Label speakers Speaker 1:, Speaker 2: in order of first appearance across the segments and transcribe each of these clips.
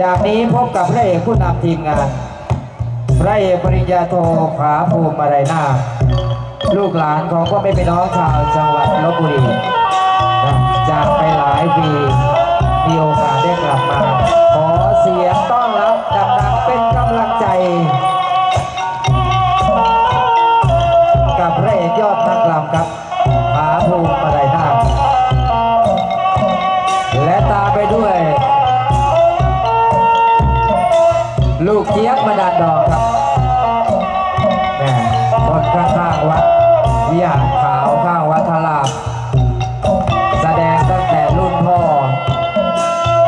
Speaker 1: จากนี้พบกับพระเอกผู้นำทีมงาน พระเอกปริญญาโทผาภูมิอะไรนาลูกหลานของพ่อแม่พี่น้องชาวจังหวัดลบบุรีจากไปหลายปีมีโอกาสได้กลับมา ขอเสียงต้อนรับดังๆเป็นกำลังใจ กับพระเอกยอดนักลำครับผาภูมิอะไรนาและตาไปด้วย ลูกเจี๊ยบมาดานดอกครับแหม่คนข้างๆวัดวิหารขาวข้างวัดทลาบแสดงตั้งแต่รุ่นพ่อ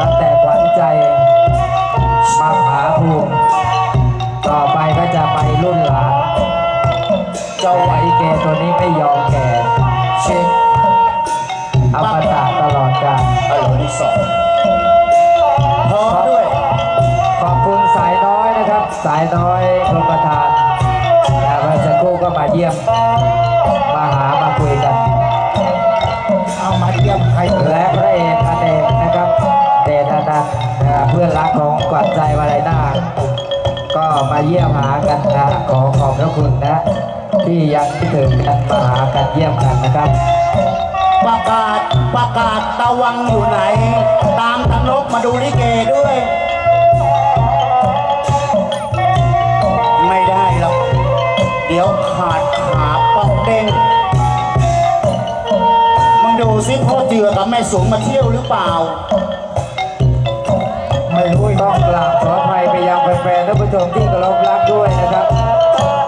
Speaker 1: ตั้งแต่ขวัญใจ มาผาภูมิต่อไปก็จะไปรุ่นหลาน เจ้าไหวเกตัวนี้ไม่ยอมแก่เช็คา
Speaker 2: ย
Speaker 1: น้อยกรมประธานแต่เมื่อสักครู่ก็มาเยี่ยม มาหามาคุยกัน
Speaker 2: เอามาเยี่ยมใคร
Speaker 1: และพระเอกอเนกนะครับ เดชอนันต์นะเพื่อนรักของกวัดใจวาไรนาก็มาเยี่ยมหากันนะขอขอบพระคุณนะ ที่ยังคิดถึงกันมาหากันเยี่ยมกันนะครับ
Speaker 2: ประกาศประกาศตะวังอยู่ไหน ตามทางนกมาดูลิเกด้วย เดี๋ยวขาดขาปอกเด้งมึงดูสิพ่อเจือกับแม่สวงมาเที่ยวหรือเปล่า
Speaker 1: ไม่รู้ต้องกราบขออภัยไปยังแฟนๆท่านผู้ชมที่เคารพรักด้วยนะครับ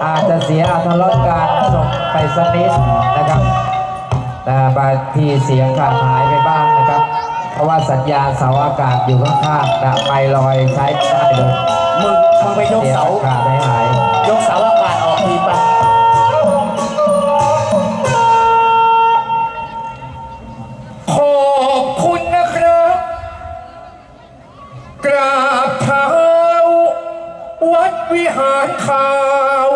Speaker 1: อาจจะเสียอัธรสการส่งไปสักนิดนะครับ แต่บางทีเสียงขาดหายไปบ้างนะครับ เพราะว่าสัญญาณเสาอากาศอยู่ข้างๆนะไม่ลอยใช้ไม่ได้เลย
Speaker 2: มึงมึงไปยก
Speaker 1: เสียง
Speaker 2: เสา
Speaker 1: อากาศได้หาย
Speaker 2: ยกเสาอากาศ ก
Speaker 3: ราบเท้า วัดวิหารขาว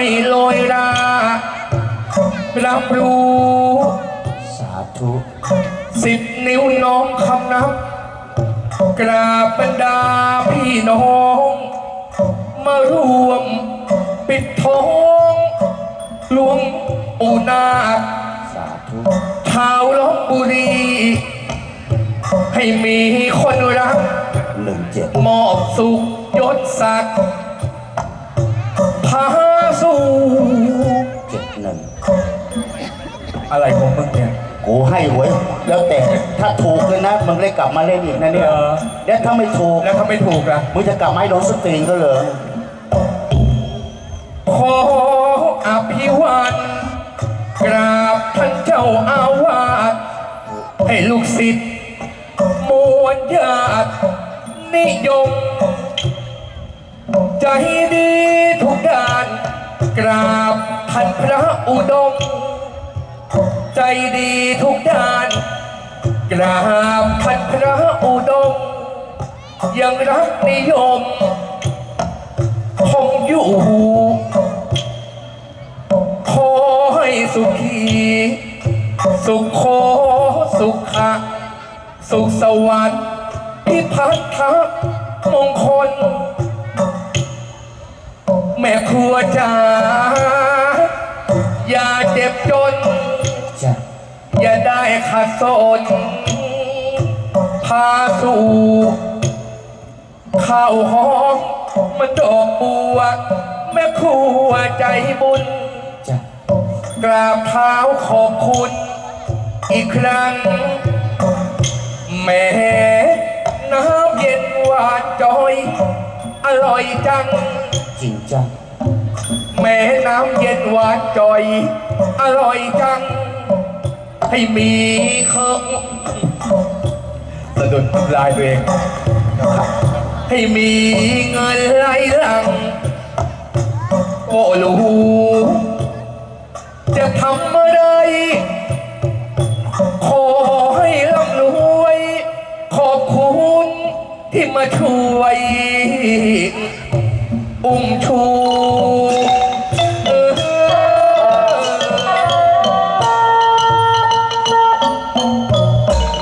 Speaker 3: ไม่ลอยรารับรู้
Speaker 2: สาธุ
Speaker 3: สิบนิ้วน้องคำนับ กราบบรรดาพี่น้อง มารวมปิดทองหลวงปู่นาค
Speaker 2: สาธุ
Speaker 3: ชาวลบบุรี ให้มีคนรัก
Speaker 2: หนึ่งเจ็ด
Speaker 3: มอบสุขยศศักดิ์พาสู่
Speaker 2: เจ็ดหนึ่ง
Speaker 3: อะไรของมึงเนี่ย
Speaker 2: กูให้หวยแล้วแต่ถ้าถูกเลยนะมึงได้กลับมาเล่นอีกนะเนี่ย
Speaker 3: เออ
Speaker 2: แล้วถ้าไม่ถูก
Speaker 3: แล้วถ้าไม่ถูกล่ะ
Speaker 2: มึงจะกลับมาให้โดนสตรีนก็เหรอ
Speaker 3: ขออภิวันกราบท่านเจ้าอาวาสให้ลูกศิษย์มวลญาตินิยม ใจดีทุกด้าน กราบท่านพระอุดม ใจดีทุกด้าน กราบท่านพระอุดม ยังรักนิยม คงอยู่ขอให้สุขี สุขโคสุขะ สุขสวัสดิ์พิพัฒนมงคล แม่ครัวจ๋าอย่าเจ็บจน
Speaker 2: จ้ะ
Speaker 3: อย่าได้ขัดสน พาสู่ข้าวหอมมันดอกบัว แม่ครัวใจบุญ
Speaker 2: จ้ะ
Speaker 3: กราบเท้าขอบคุณ อีกครั้ง แม่น้ำเย็นหวานจอย อร่อยจัง
Speaker 2: จริงจ้ะ
Speaker 3: แม่น้ำเย็นหวานจอย อร่อยจัง ให้มีเครื่องสะดุดลายตัวเอง ให้มีเงินไหลหลังโอ้ลูกจะทำอะไร ขอให้ร่ำรวย ขอบคุณที่มาช่วย อุ้มชู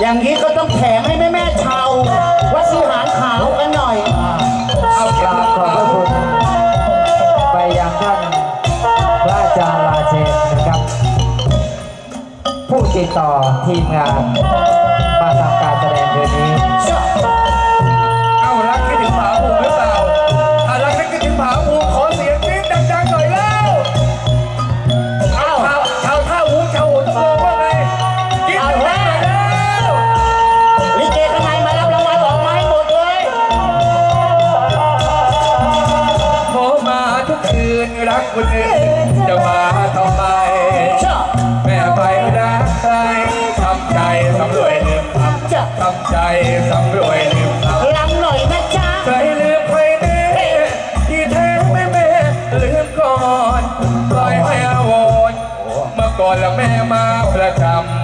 Speaker 3: อ
Speaker 2: ย่างนี้ก็ต้องแถมให้แม่แม่ๆชาววัดศรีหารขาวกันหน่อย
Speaker 3: เอา
Speaker 1: กราบขอบพระคุณ ไปยังท่านพระอาจารย์ลาเชนนะครับ ผู้ติดต่อทีมงาน
Speaker 3: อนแล้วแม่
Speaker 2: มา
Speaker 3: ประ
Speaker 2: จำ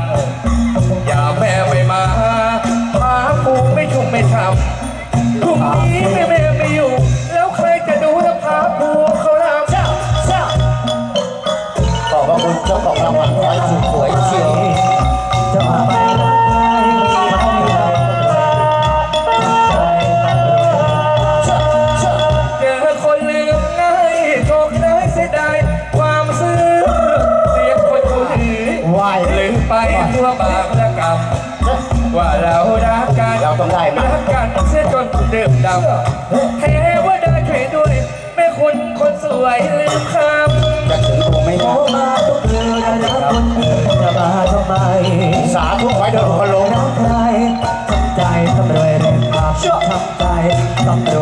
Speaker 3: เดิ
Speaker 1: ม
Speaker 3: ดำเทวดาช่วยด้วยแม่คุณคนสวยลืมค
Speaker 2: จะถึงกูไหม่
Speaker 1: โทร
Speaker 2: นะ
Speaker 1: มาทุกคืนรักคนอื่นจะมาทำไม
Speaker 2: สาธุขอให้เดินคนลง
Speaker 1: รักใครทำใจต้องรวยเริมทำทำใจต้องร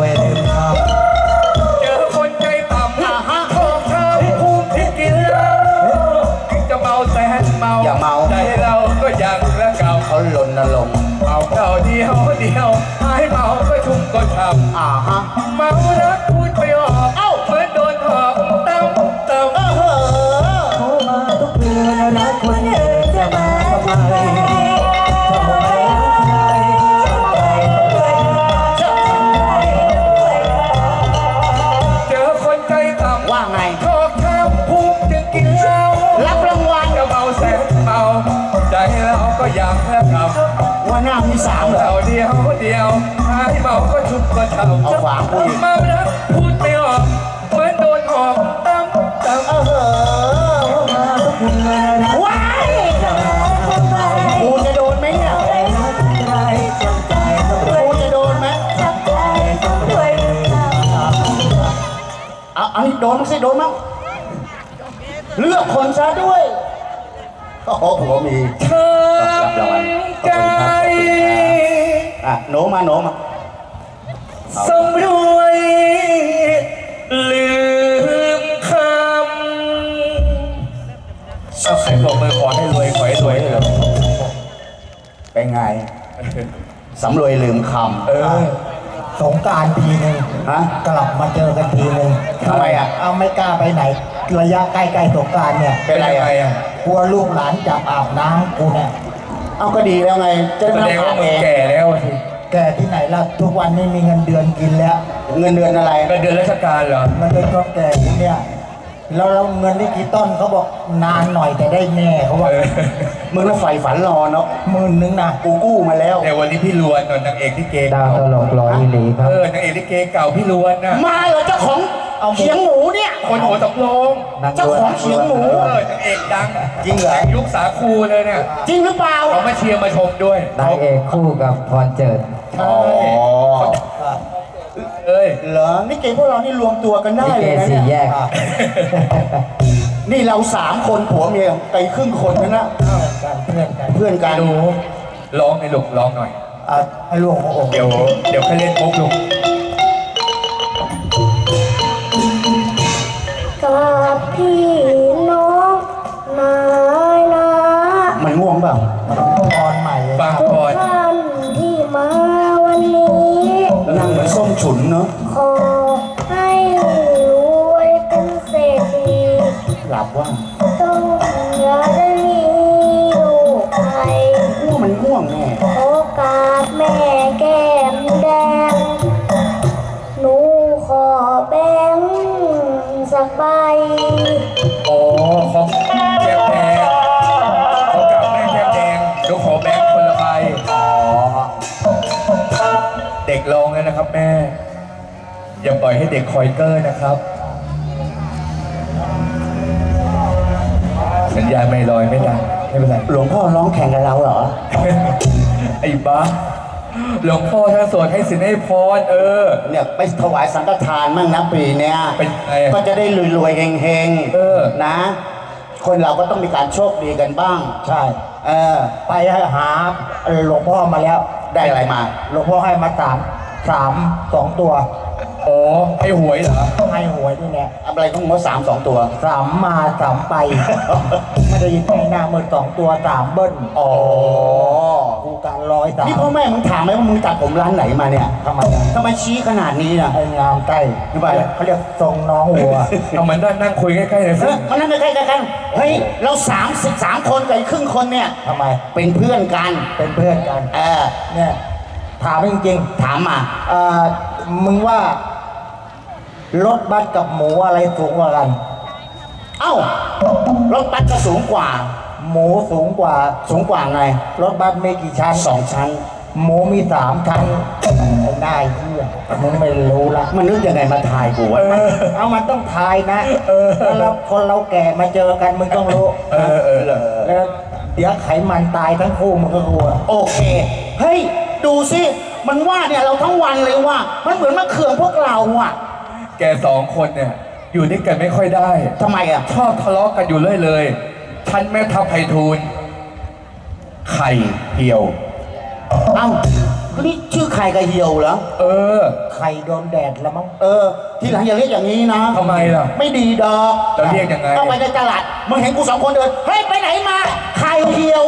Speaker 1: วย
Speaker 3: มารักพูดไม่ออกเหมือนโดนหอกตั้มตั้ม
Speaker 2: เออเหอะ
Speaker 1: มาทุกคืนรัก
Speaker 2: ว้าย
Speaker 1: จะมาทำไม
Speaker 2: กูจะโดนไหมเนี่ย
Speaker 1: รักใครทำใจต้องรวย
Speaker 2: กูจะโดนไหม
Speaker 1: ต้องรวย
Speaker 2: เอาเอานี่โดนมั้งสิโดนมั้งเลือกคนซะด้วยโอ้โหผมมี
Speaker 3: เธอใจ
Speaker 2: อะโหนมาโหนมา
Speaker 3: สำรวยลืมคำเอาใครบอกมือขอให้รวยขอให้รวยเลย
Speaker 2: เป็นไงสำรวยลืมค
Speaker 3: เออ
Speaker 4: สงกรารทีหนึ่งำ
Speaker 2: ฮะ
Speaker 4: กลับมาเจอกันทีหนึ่ง
Speaker 2: ทำไมอะ
Speaker 4: เอาไม่กล้าไปไหน ระยะใกล้ๆสงกรารเนี่ย
Speaker 2: เป็นไร
Speaker 3: ยังไง
Speaker 2: อะ
Speaker 3: อะ
Speaker 4: กลัวลูกหลานจับอาบน้ำกูเนี่ย
Speaker 2: เอาก็ดีแล้วไงจะ
Speaker 3: แส
Speaker 2: ได้
Speaker 3: ด
Speaker 2: ไม่
Speaker 3: ง
Speaker 2: ต้อง
Speaker 3: ว่า
Speaker 2: อาบ
Speaker 3: มึ
Speaker 2: เองง
Speaker 3: แก่แล้วสิ
Speaker 4: แกที่ไหนล่ะทุกวันนี้มีเงินเดือนกินแล้ว
Speaker 2: เงินเดือนอะไร
Speaker 3: เงินเดือนราชการเหรอ
Speaker 4: มันเป็นก็แก่ที่เนี่ยแล้วเราเงินได้กี่ต้นเขาบอกนานหน่อยแต่ได้แน่เขาบอก
Speaker 3: เออ
Speaker 2: มึงน่ะใฝ่ฝันรอเนาะ
Speaker 4: หมื่นหนึงนะ
Speaker 2: กูกู้มาแล้ว
Speaker 3: แต่วันนี้พี่ลวนนางเอกที่เก
Speaker 1: ดาว
Speaker 3: เก่า
Speaker 1: ตลกร้อยอีหลีครับ
Speaker 3: เออนางเอกที่เกเก่าพี่ลวนน่ะ
Speaker 2: มาเหรอเจ้าของ เขียงหมูเนี่ย
Speaker 3: คนหัวตำโลง
Speaker 1: นาง
Speaker 2: เจ้าของเขียงหมู
Speaker 3: เออนางเอกดัง
Speaker 2: จริงเหรอ
Speaker 3: ยุคสาคูเลยเนี่ย
Speaker 2: จริงหรือเปล่า
Speaker 3: เขามาเชียร์มาชมด้วย
Speaker 1: นางเอกคู่กับพรเจิด
Speaker 3: ใช่
Speaker 2: อ๋อ
Speaker 3: เอ้ย
Speaker 2: เหรอนี่เกมพวกเรานี่รวมตัวกันได้
Speaker 1: ลิ
Speaker 2: เล
Speaker 1: เก
Speaker 2: ยนะ
Speaker 1: สี่แย
Speaker 2: เนี่ย
Speaker 1: ก
Speaker 2: นี่เราสามคนผัวเมียไปครึ่งคนนะนะ
Speaker 4: เพื่อนกัน
Speaker 2: เพื่อนกัน
Speaker 3: ดูร้องในอยลูกร้องหน่อย
Speaker 4: อะให้ลูกของอก
Speaker 3: เดี๋ยว เดี๋ยวแค่เล่นปุ๊บลูก
Speaker 5: พี่น้องนายนะ
Speaker 2: มันง่วงเปล่า
Speaker 4: ออนใหม่เลย
Speaker 3: ฟัง
Speaker 5: ทุก
Speaker 3: ก่อน
Speaker 5: ท่านที่มาวันนี้
Speaker 2: นั่งเหมือนส้มฉุนเนาะ
Speaker 5: ขอให้รวยเป็นเศรษ
Speaker 2: หลับว่า
Speaker 5: ต้องอย่าได้มีลูกใคร
Speaker 2: ง่วงมันง่วงแน่
Speaker 5: โอกาสแม่แก้ อ
Speaker 3: ย่าปล่อยให้เด็กคอยเกอร์นะครับ สัญญาณไม่ลอยไม่ดังไม่เป็นไร
Speaker 2: หลวงพ่อร้องแข่งกับเราเหรอ
Speaker 3: ไอ้บ้าหลวงพ่อท่านสวดให้สินให้พรเออ
Speaker 2: เนี่ยไปถวายสังฆทานมั่งนะปีเนี้ย
Speaker 3: เป็นไงอะ
Speaker 2: ก็จะได้รวยๆเฮง
Speaker 3: เออ
Speaker 2: นะ คนเราก็ต้องมีการโชคดีกันบ้าง
Speaker 4: ใช่
Speaker 2: เออ
Speaker 4: ไปหาหลวงพ่อมาแล้ว
Speaker 2: ได้อะไรมา
Speaker 4: หลวงพ่อให้มาสามสามสองตัว
Speaker 3: อ๋อให้หวยเหรอ
Speaker 4: ให้หวยนี่แหละ
Speaker 2: อะไรต้องงดสามสองตัว
Speaker 4: สามมาสามไป ไม่ได้ยินไงหน้ามือสองตัวสามเบิ้ล
Speaker 2: อ๋อ
Speaker 4: กูการร้อยสาม
Speaker 2: นี่พ่อแม่มึงถามไหมว่ามึงตัดผมร้านไหนมาเนี่ย
Speaker 4: ทำไมอะ
Speaker 2: ทำไมชี้ขนาดนี้นะ
Speaker 4: ไอ้งามใกล้
Speaker 2: ทำไมอะ
Speaker 4: เขาเรียกทรงน้องวัว
Speaker 3: เอามันนั่งนั่งคุยใกล้ๆหน่อย
Speaker 2: เอ
Speaker 3: สิ
Speaker 2: อมันนั่งใกล้ๆกันเฮ้ยเราสามสิบสามคนกับอีกครึ่งคนเนี่ย
Speaker 4: ทำไม
Speaker 2: เป็นเพื่อนกัน
Speaker 4: เป็นเพื่อนกัน
Speaker 2: เออ
Speaker 4: เนี่ยถามจริง
Speaker 2: ถามมา
Speaker 4: ๆเอ่อมึงว่า รถบัสกับหมูอะไรสูงกว่ากัน
Speaker 2: เอ้ารถบัสก็สูงกว่า
Speaker 4: หมูสูงกว่า
Speaker 2: สูงกว่าไง
Speaker 4: รถบัสมีกี่ชั้น
Speaker 2: สองชั้น
Speaker 4: หมูมีสามชั้นไอ้หน้าเหี้ยมึงไม่รู้ละ
Speaker 2: มันนึกยังไงมาทายกูวะ
Speaker 4: เอามันต้องทายนะแล้วเราคนเราแก่มาเจอกันมึงต้องรู้
Speaker 3: เออเออ
Speaker 4: แล้วเดี๋ยวไขมันตายทั้งคู่มึงก็กลัว
Speaker 2: โอเคเฮ้ยดูสิมันว่าเนี่ยเราทั้งวันเลยว่า มันเหมือนมาเคืองพวกเราอะ
Speaker 3: แกสองคนเนี่ยอยู่ด้วยกันไม่ค่อยได้
Speaker 2: ทำไมอะ
Speaker 3: ชอบทะเลาะกันอยู่เรื่อยเลยฉันแม่ทัพไพฑูรย์ไข่เหี่ยว
Speaker 2: เอ้าก็นี่ชื่อใครกับเหี่ยวเหรอ
Speaker 3: เออ
Speaker 4: ไข่โดนแดดแล้วมั้ง
Speaker 2: เออ ทีหลังอย่าเรียกอย่างนี้นะ
Speaker 3: ทำไมล่ะ
Speaker 2: ไม่ดีดอก
Speaker 3: จะเรียกยังไง
Speaker 2: เข้าไปในตลาด มึงเห็นกูสองคนเดิน เฮ้ย ไปไหนมาใครเหี่ยว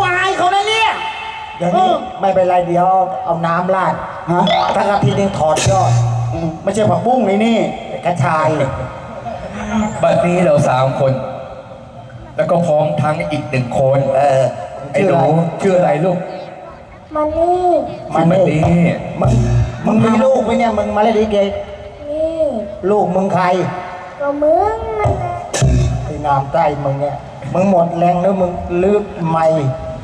Speaker 2: วายเขานะเนี่ย
Speaker 4: อย่างนี้
Speaker 2: เออ
Speaker 4: ไม่เป็นไรเดี๋ยวเอาน้ำราด
Speaker 2: ฮะ
Speaker 4: ถ้ากะทินึงถอดยอด
Speaker 2: อืม ไม่ใช่ผักบุ้งนี่นี่
Speaker 4: กระชาย
Speaker 3: บัดนี้เราสามคน แล้วก็พร้อมทั้งอีกหนึ่งคน
Speaker 2: เออ
Speaker 3: ไอ้หนูชื่ออะไรลูก
Speaker 5: มันนี่
Speaker 3: ชื่อมันนี่
Speaker 4: มึงมึงมีลูกไหมเนี่ยมึงมาเล่นลิเก
Speaker 5: นี่
Speaker 4: ลูกมึงใคร
Speaker 5: ก็มึงนั่นแหละ
Speaker 4: ไอ้งามใกล้มึงเนี่ยมึงหมดแรงแล้วมึงลืมไม่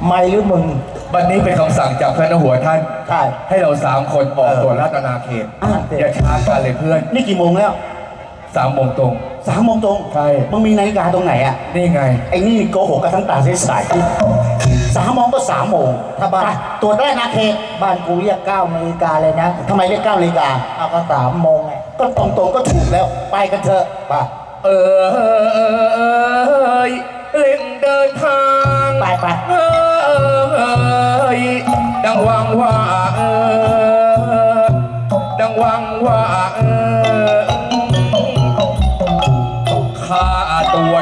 Speaker 4: ไม่หรือมึง
Speaker 3: บัดนี้เป็นคำสั่งจากพระนหัวท่าน
Speaker 4: ใช่
Speaker 3: ให้เราสามคนออกตรวจราตนาเขต
Speaker 4: อะ
Speaker 3: อย่าช้ากันเลยเพื่อน
Speaker 2: นี่กี่โมงแล้ว
Speaker 3: สามโมงตรง
Speaker 2: สามโมงตรง
Speaker 3: ใช่
Speaker 2: มึงมีนาฬิกาตรงไหนอะ
Speaker 3: นี่ไง
Speaker 2: ไอ้นี่โกหกกันทั้งตาใสๆสามโมงก็สามโมง
Speaker 4: ถ้าบ้าน
Speaker 2: ไปตรวจได้นาเขต
Speaker 4: บ้านกูเรียกเก้านาฬิกาเลยนะ
Speaker 2: ทำไมเรียกเก้านาฬิกา
Speaker 4: เอาก็สามโมงไง
Speaker 2: ก็ตรงๆก็ถูกแล้ว ไปกันเถอะ
Speaker 4: ป่ะ
Speaker 3: เออเร่งเดินทาง
Speaker 2: ไปไป
Speaker 3: เอ ยดังหวังว่าเออดังหวังว่าเออข้าตัว